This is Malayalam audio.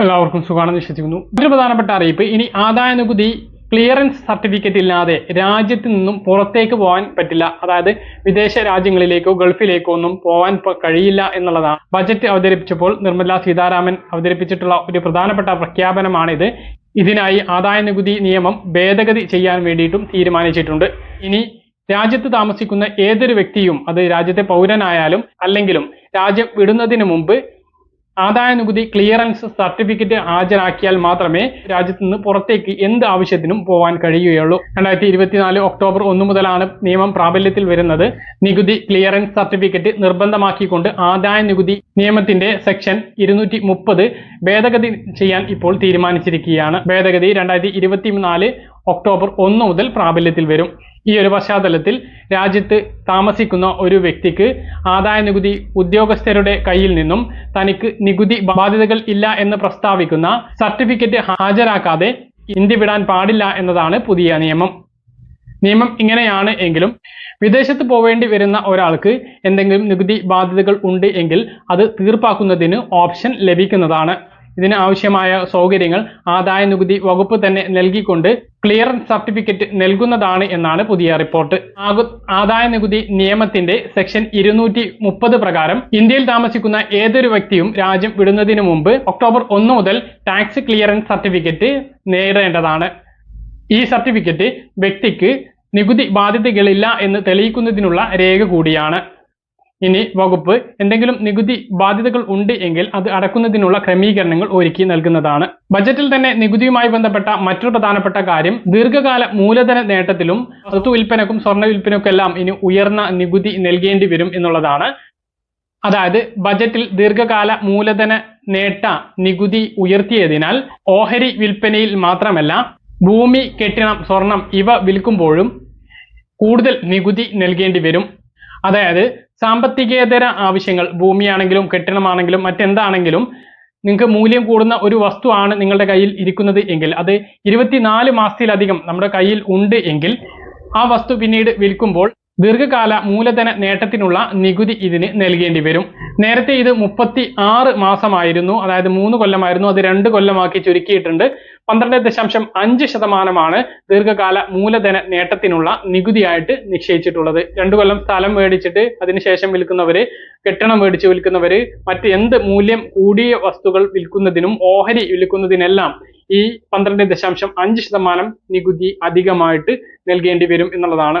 എല്ലാവർക്കും സുഖമാണെന്ന് വിശ്വസിക്കുന്നു. ഒരു പ്രധാനപ്പെട്ട അറിയിപ്പ് ഇനി ആദായ നികുതി ക്ലിയറൻസ് സർട്ടിഫിക്കറ്റ് ഇല്ലാതെ രാജ്യത്ത് നിന്നും പുറത്തേക്ക് പോകാൻ പറ്റില്ല. അതായത് വിദേശ രാജ്യങ്ങളിലേക്കോ ഗൾഫിലേക്കോ ഒന്നും പോകാൻ കഴിയില്ല എന്നുള്ളതാണ്. ബജറ്റ് അവതരിപ്പിച്ചപ്പോൾ നിർമ്മല സീതാരാമൻ അവതരിപ്പിച്ചിട്ടുള്ള ഒരു പ്രധാനപ്പെട്ട പ്രഖ്യാപനമാണിത്. ഇതിനായി ആദായ നികുതി നിയമം ഭേദഗതി ചെയ്യാൻ വേണ്ടിയിട്ടും തീരുമാനിച്ചിട്ടുണ്ട്. ഇനി രാജ്യത്ത് താമസിക്കുന്ന ഏതൊരു വ്യക്തിയും അത് രാജ്യത്തെ പൗരനായാലും അല്ലെങ്കിലും രാജ്യം വിടുന്നതിന് മുമ്പ് ആദായ നികുതി ക്ലിയറൻസ് സർട്ടിഫിക്കറ്റ് ഹാജരാക്കിയാൽ മാത്രമേ രാജ്യത്ത് നിന്ന് പുറത്തേക്ക് എന്ത് ആവശ്യത്തിനും പോകാൻ കഴിയുകയുള്ളൂ. രണ്ടായിരത്തി ഇരുപത്തിനാല് ഒക്ടോബർ ഒന്ന് മുതലാണ് നിയമം പ്രാബല്യത്തിൽ വരുന്നത്. നികുതി ക്ലിയറൻസ് സർട്ടിഫിക്കറ്റ് നിർബന്ധമാക്കിക്കൊണ്ട് ആദായ നികുതി നിയമത്തിന്റെ സെക്ഷൻ ഇരുന്നൂറ്റി ഭേദഗതി ചെയ്യാൻ ഇപ്പോൾ തീരുമാനിച്ചിരിക്കുകയാണ്. ഭേദഗതി രണ്ടായിരത്തി ഒക്ടോബർ ഒന്ന് മുതൽ പ്രാബല്യത്തിൽ വരും. ഈ ഒരു പശ്ചാത്തലത്തിൽ രാജ്യത്ത് താമസിക്കുന്ന ഒരു വ്യക്തിക്ക് ആദായ നികുതി ഉദ്യോഗസ്ഥരുടെ കയ്യിൽ നിന്നും തനിക്ക് നികുതി ബാധ്യതകൾ ഇല്ല എന്ന് പ്രസ്താവിക്കുന്ന സർട്ടിഫിക്കറ്റ് ഹാജരാക്കാതെ ഇന്ത്യ വിടാൻ പാടില്ല എന്നതാണ് പുതിയ നിയമം. നിയമം ഇങ്ങനെയാണ് എങ്കിലും വിദേശത്ത് പോവേണ്ടി വരുന്ന ഒരാൾക്ക് എന്തെങ്കിലും നികുതി ബാധ്യതകൾ ഉണ്ട് എങ്കിൽ അത് തീർപ്പാക്കുന്നതിന് ഓപ്ഷൻ ലഭിക്കുന്നതാണ്. ഇതിന് ആവശ്യമായ സൗകര്യങ്ങൾ ആദായ നികുതി വകുപ്പ് തന്നെ നൽകിക്കൊണ്ട് ക്ലിയറൻസ് സർട്ടിഫിക്കറ്റ് നൽകുന്നതാണ് എന്നാണ് പുതിയ റിപ്പോർട്ട്. ആദായ നികുതി നിയമത്തിന്റെ സെക്ഷൻ ഇരുന്നൂറ്റി മുപ്പത് പ്രകാരം ഇന്ത്യയിൽ താമസിക്കുന്ന ഏതൊരു വ്യക്തിയും രാജ്യം വിടുന്നതിന് മുമ്പ് ഒക്ടോബർ ഒന്ന് മുതൽ ടാക്സ് ക്ലിയറൻസ് സർട്ടിഫിക്കറ്റ് നേടേണ്ടതാണ്. ഈ സർട്ടിഫിക്കറ്റ് വ്യക്തിക്ക് നികുതി ബാധ്യതകളില്ല എന്ന് തെളിയിക്കുന്നതിനുള്ള രേഖ കൂടിയാണ്. ഇനി വകുപ്പ് എന്തെങ്കിലും നികുതി ബാധ്യതകൾ ഉണ്ട് എങ്കിൽ അത് അടക്കുന്നതിനുള്ള ക്രമീകരണങ്ങൾ ഒരുക്കി നൽകുന്നതാണ്. ബജറ്റിൽ തന്നെ നികുതിയുമായി ബന്ധപ്പെട്ട മറ്റൊരു പ്രധാനപ്പെട്ട കാര്യം ദീർഘകാല മൂലധന നേട്ടത്തിലും വസ്തു വിൽപ്പനക്കും സ്വർണ വിൽപ്പനക്കും എല്ലാം ഇനി ഉയർന്ന നികുതി നൽകേണ്ടി വരും എന്നുള്ളതാണ്. അതായത് ബജറ്റിൽ ദീർഘകാല മൂലധന നേട്ട നികുതി ഉയർത്തിയതിനാൽ ഓഹരി വിൽപ്പനയിൽ മാത്രമല്ല ഭൂമി കെട്ടിടം സ്വർണം ഇവ വിൽക്കുമ്പോഴും കൂടുതൽ നികുതി നൽകേണ്ടി വരും. അതായത് സാമ്പത്തികേതര ആവശ്യങ്ങൾ ഭൂമിയാണെങ്കിലും കെട്ടിടമാണെങ്കിലും മറ്റെന്താണെങ്കിലും നിങ്ങൾക്ക് മൂല്യം കൂടുന്ന ഒരു വസ്തുവാണ് നിങ്ങളുടെ കയ്യിൽ ഇരിക്കുന്നത് എങ്കിൽ അത് ഇരുപത്തിനാല് മാസത്തിലധികം നമ്മുടെ കയ്യിൽ ഉണ്ട് എങ്കിൽ ആ വസ്തു പിന്നീട് വിൽക്കുമ്പോൾ ദീർഘകാല മൂലധന നേട്ടത്തിനുള്ള നികുതി ഇതിന് നൽകേണ്ടി വരും. നേരത്തെ ഇത് മുപ്പത്തി ആറ് മാസമായിരുന്നു അതായത് മൂന്ന് കൊല്ലമായിരുന്നു അത് രണ്ട് കൊല്ലമാക്കി ചുരുക്കിയിട്ടുണ്ട്. പന്ത്രണ്ട് ദശാംശം അഞ്ച് ശതമാനമാണ് ദീർഘകാല മൂലധന നേട്ടത്തിനുള്ള നികുതിയായിട്ട് നിശ്ചയിച്ചിട്ടുള്ളത്. രണ്ടു കൊല്ലം സ്ഥലം മേടിച്ചിട്ട് അതിനുശേഷം വിൽക്കുന്നവര് കെട്ടിടം മേടിച്ച് വിൽക്കുന്നവര് മറ്റ് എന്ത് മൂല്യം കൂടിയ വസ്തുക്കൾ വിൽക്കുന്നതിനും ഓഹരി വിൽക്കുന്നതിനെല്ലാം ഈ പന്ത്രണ്ട് ദശാംശം അഞ്ച് ശതമാനം നികുതി അധികമായിട്ട് നൽകേണ്ടി വരും എന്നുള്ളതാണ്.